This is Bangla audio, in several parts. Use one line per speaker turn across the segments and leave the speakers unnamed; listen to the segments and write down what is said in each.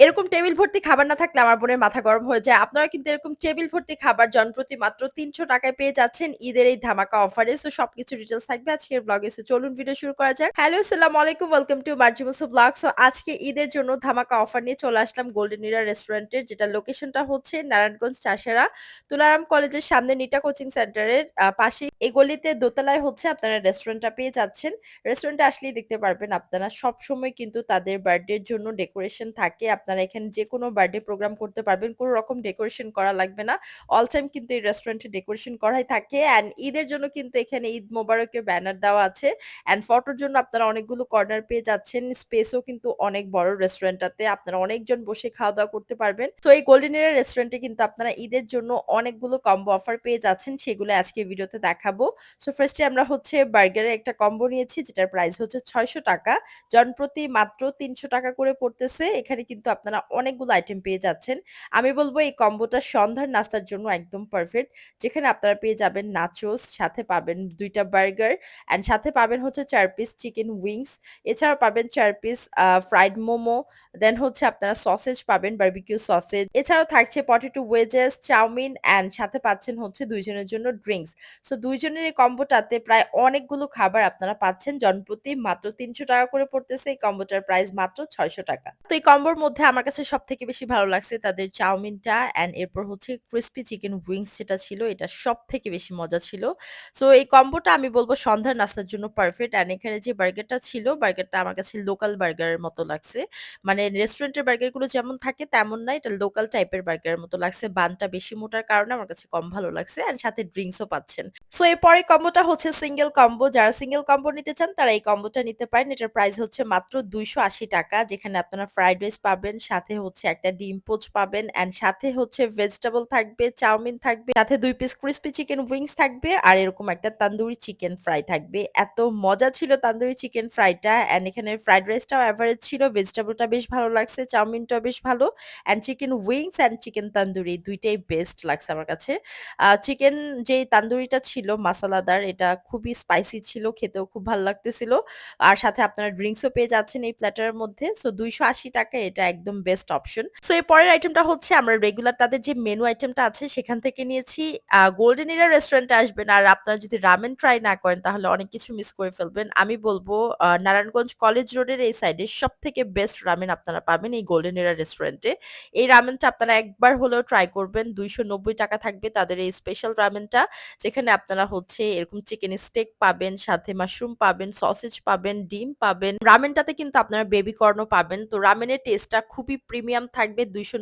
এরকম টেবিল ভর্তি খাবার না থাকলে আমার বোনের মাথা গরম হয়ে যায়। আপনারা কিন্তু এরকম টেবিল ভর্তি খাবার জনপ্রতি মাত্র তিনশো টাকায় পেয়ে যাচ্ছেন ঈদের এই ধামাকা অফারে। তো সবকিছু ডিটেইলস থাকবে আজকের ব্লগে। সো চলুন ভিডিও শুরু করা যাক। হ্যালো, সালাম আলাইকুম। Welcome to Marzi Musa blog. So আজকে ঈদের জন্য ধামাকা অফার নিয়ে চলে আসলাম গোল্ডেন ইরা রেস্টুরেন্টের যেটা লোকেশনটা হচ্ছে নারায়ণগঞ্জ চাষেরা তুলারাম কলেজের সামনে নিটা কোচিং সেন্টারের আ পাশেই এই গলিতে দোতলায় হচ্ছে আপনারা রেস্টুরেন্টটা পেয়ে যাচ্ছেন। রেস্টুরেন্টে আসলেই দেখতে পারবেন আপনারা সবসময় কিন্তু তাদের বার্থডের জন্য ডেকোরেশন থাকে। আপনারা এখানে যেকোনো বার্থডে প্রোগ্রাম করতে পারবেন। কোনো রকম ডেকোরেশন করা লাগবে না। অল টাইম কিন্তু এই রেস্টুরেন্টে ডেকোরেশন করাই থাকে অ্যান্ড ঈদের জন্য কিন্তু এখানে ঈদ মোবারকের ব্যানার দেওয়া আছে। অ্যান্ড ফটোর জন্য আপনারা অনেকগুলো কর্নার পেয়ে যাচ্ছেন। স্পেসও কিন্তু অনেক বড় রেস্টুরেন্টটাতে। আপনারা অনেকজন বসে খাওয়া-দাওয়া করতে পারবেন। তো এই গোল্ডেন এরা রেস্টুরেন্টে কিন্তু আপনারা ঈদের জন্য অনেকগুলো কম্বো অফার পেয়ে যাচ্ছেন। সেগুলো আজকে ভিডিওতে দেখাবো। সো ফার্স্টে আমরা হচ্ছে বার্গারের একটা কম্বো নিয়েছি যেটার প্রাইস হচ্ছে ৳৬০০ জনপ্রতি মাত্র ৳৩০০ করে পড়তেছে। এখানে কিন্তু আপনারা অনেকগুলো আইটেম পেয়ে যাচ্ছেন। আমি বলব এই কম্বোটা সন্ধ্যার নাস্তার জন্য একদম পারফেক্ট। যেখানে আপনারা পেয়ে যাবেন নাচোস, সাথে পাবেন ২ টা বার্গার অ্যান্ড সাথে পাবেন হচ্ছে ৪ পিস চিকেন উইংস। এছাড়াও পাবেন ৪ পিস ফ্রাইড মোমো, দেন হচ্ছে আপনারা সসেজ পাবেন, বারবিকিউ সসেজ। এছাড়াও থাকছে পটেটো ওয়েজেস, চাউমিন অ্যান্ড সাথে পাচ্ছেন হচ্ছে দুইজনের জন্য ড্রিঙ্কস সো দুইজনের এই কম্বোটাতে প্রায় অনেকগুলো খাবার আপনারা পাচ্ছেন জনপ্রতি মাত্র ৳৩০০ করে পড়তেছে। এই কম্বোটার প্রাইস মাত্র ৳৬০০ তো এই কম্বোর মধ্যে আমার কাছে সব থেকে বেশি ভালো লাগছে তাদের চাউমিনটা অ্যান্ড এরপর হচ্ছে ক্রিসপি চিকেন উইংস যেটা ছিল, এটা সব থেকে বেশি মজা ছিল। সো এই কম্বোটা আমি বলব সন্ধ্যার নাস্তার জন্য পারফেক্ট অ্যান্ড এখানে যে বার্গারটা ছিল বার্গারটা আমার কাছে লোকাল বার্গারের মতো লাগছে। মানে রেস্টুরেন্টের বার্গারগুলো যেমন থাকে তেমন না, এটা লোকাল টাইপের বার্গারের মতো লাগছে। বানটা বেশি মোটার কারণে আমার কাছে কম ভালো লাগছে অ্যান্ড সাথে ড্রিংকসও পাচ্ছেন। সো এরপরের কম্বোটা হচ্ছে সিঙ্গেল কম্বো। যারা সিঙ্গেল কম্বো নিতে চান তারা এই কম্বোটা নিতে পারেন। এটার প্রাইস হচ্ছে মাত্র ৳২৮০ যেখানে আপনারা ফ্রাইড রাইস পাবেন, সাথে হচ্ছে একটা ডিম পোচ পাবেন অ্যান্ড সাথে হচ্ছে ভেজিটেবল থাকবে, চাউমিন থাকবে, সাথে দুই পিস ক্রিসপি চিকেন উইংস থাকবে আর এরকম একটা তান্দুরি চিকেন ফ্রাই থাকবে। এত মজা ছিল তান্দুরি চিকেন ফ্রাইটা অ্যান্ড এখানে ফ্রাইড রাইসটাও এভারেজ ছিল, ভেজিটেবলটা বেশ ভালো লাগছে, চাউমিনটাও বেশ ভালো and chicken wings and chicken tandoori দুইটাই বেস্ট লাগছে আমার কাছে। চিকেন যেই তান্দুরিটা ছিল মাসালাদার এটা খুবই স্পাইসি ছিল, খেতেও খুব ভালো লাগতেছিল। আর সাথে আপনারা ড্রিংকসও পেয়ে যাচ্ছেন এই প্ল্যাটারের মধ্যে। সো ৳২৮০ এটা একদম বেস্ট অপশন। সো এর পরের আইটেমটা হচ্ছে আমরা রেগুলার তাদের যে মেনু আইটেমটা আছে সেখান থেকে নিয়েছি। গোল্ডেন ইরা রেস্টুরেন্টে আসবেন আর আপনারা যদি রামেন ট্রাই না করেন তাহলে অনেক কিছু মিস করে ফেলবেন। আমি বলব নারায়ণগঞ্জ কলেজ রোডের এই সাইডে সব থেকে বেস্ট রামেন আপনারা পাবেন এই গোল্ডেন ইরা রেস্টুরেন্টে। এই রামেনটা আপনারা একবার হলেও ট্রাই করবেন। ৳২৯০ থাকবে তাদের এই স্পেশাল রামেনটা। যেখানে আপনারা হচ্ছে এরকম চিকেন স্টেক পাবেন, সাথে মাশরুম পাবেন, সসেজ পাবেন, ডিম পাবেন। রামেনটাতে কিন্তু আপনারা বেবি কর্নও পাবেন। তো রামেনের টেস্টটা খুবই প্রিমিয়াম থাকবে। ৳২৯০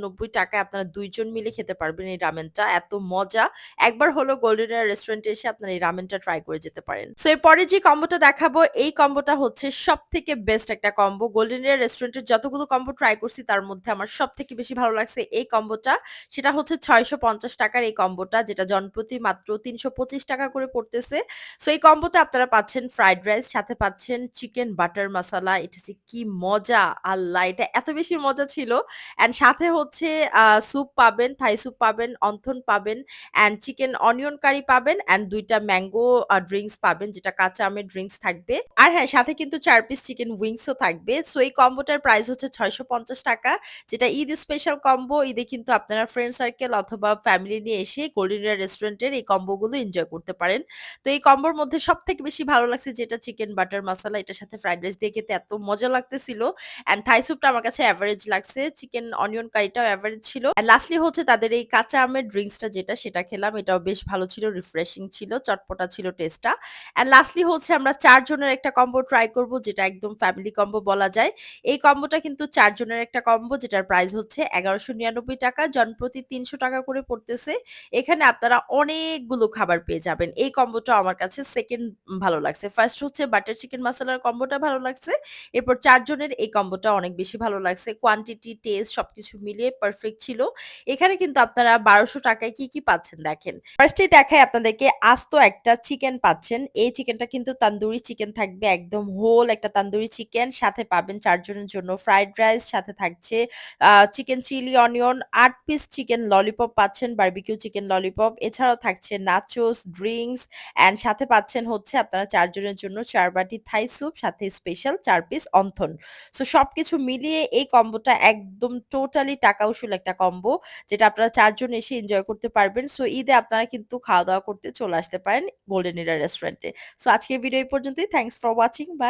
য় আপনারা ২ জন মিলে খেতে পারবেন এই রামেনটা। এত মজা। একবার হলেও গোল্ডেন রেস্টুরেন্টে এসে আপনারা এই রামেনটা ট্রাই করে যেতে পারেন। সো এর পরে যে কম্বোটা দেখাবো এই কম্বোটা হচ্ছে সব থেকে বেস্ট একটা কম্বো। গোল্ডেন রেস্টুরেন্টের যতগুলো কম্বো ট্রাই করছি তার মধ্যে আমার সব থেকে বেশি ভালো লাগছে এই কম্বোটা। সেটা হচ্ছে ৳৬৫০ টাকার এই কম্বোটা যেটা জনপ্রতি মাত্র ৳৩২৫ করে পড়তেছে। সো এই কম্বোতে আপনারা পাচ্ছেন ফ্রাইড রাইস, সাথে পাচ্ছেন চিকেন বাটার মাসালা। এটা যে কি মজা! আল্লাহ! এটা এত বেশি মজা ছিল। অ্যান্ড সাথে হচ্ছে স্যুপ পাবেন, থাই স্যুপ পাবেন, অন্থন পাবেন অ্যান্ড চিকেন অনিয়ন কারি পাবেন অ্যান্ড ২ টা ম্যাঙ্গো আ ড্রিংকস পাবেন যেটা কাঁচা আমের ড্রিঙ্কস থাকবে। আর হ্যাঁ, সাথে কিন্তু চার পিস চিকেন উইংসও থাকবে। সো এই কম্বোটার প্রাইস হচ্ছে ৳৬৫০ যেটা ঈদ স্পেশাল কম্বো। ঈদে কিন্তু আপনারা ফ্রেন্ড সার্কেল অথবা ফ্যামিলি নিয়ে এসে গোল্ডেন রেস্টুরেন্টের এই কম্বোগুলো এনজয় করতে পারেন। তো এই কম্বোর মধ্যে সব থেকে বেশি ভালো লাগছে যেটা চিকেন বাটার মশলা এটার সাথে ফ্রাইড রাইস দিয়ে খেতে এত মজা লাগতেছিল। অ্যান্ড থাই স্যুপটা আমার কাছে এভারেজ লাগছে। চিকেন অনিয়ন কারিটাও এভারেজ ছিল। লাস্টলি হচ্ছে তাদের এই কাঁচা আমের ড্রিংকসটা যেটা সেটা খেলাম। এটাও বেশ ভালো ছিল, রিফ্রেশিং ছিল, চটপটা ছিল টেস্টটা। অ্যান্ড লাস্টলি হচ্ছে আমরা চারজনের একটা কম্বো ট্রাই করব যেটা একদম ফ্যামিলি কম্বো বলা যায়। এই কম্বোটা কিন্তু চারজনের একটা কম্বো যেটার প্রাইস হচ্ছে ৳১১৯৯ জনপ্রতি ৳৩০০ করে পড়তেছে। এখানে আপনারা অনেকগুলো খাবার পেয়ে যাবেন। এই কম্বোটা আমার কাছে সেকেন্ড ভালো লাগছে। ফার্স্ট হচ্ছে বাটার চিকেন মাসালার কম্বোটা ভালো লাগছে। এরপর ৪ জনের এই কম্বোটা অনেক বেশি ভালো লাগছে। কোয়ান্টিটি, টেস্ট সবকিছু মিলিয়ে পারফেক্ট ছিল। এখানে কিন্তু আপনারা বারোশো টাকায় কি, কি পাচ্ছেন দেখেন। ফার্স্টেই দেখাই আপনাদেরকে আস্ত একটা চিকেন পাচ্ছেন। এই চিকেনটা কিন্তু তান্দুরি চিকেন থাকবে একদম হোল একটা তান্দুরি চিকেন। সাথে পাবেন চারজনের জন্য ফ্রাইড রাইস, সাথে থাকছে চিকেন চিলি অনিয়ন, আট পিস চিকেন ললিপপ পাচ্ছেন, বারবিকিউ চিকেন ললিপপ। এছাড়াও থাকছে নাচোস, ড্রিংকস ড্রিংকস অ্যান্ড সাথে পাচ্ছেন হচ্ছে আপনারা চারজনের জন্য চার বাটি থাই স্যুপ, সাথে স্পেশাল চার পিস অন্থন। সো সবকিছু মিলিয়ে এই কম্বোটা একদম টোটালি টাকা উসুল একটা কম্বো, যেটা আপনারা চারজন এসে এনজয় করতে পারবেন। সো ঈদে আপনারা কিন্তু খাওয়া-দাওয়া করতে চলে আসতে পারেন গোল্ডেন ইরা রেস্টুরেন্টে। সো আজকে ভিডিও এই পর্যন্তই। Thanks for watching. বাই।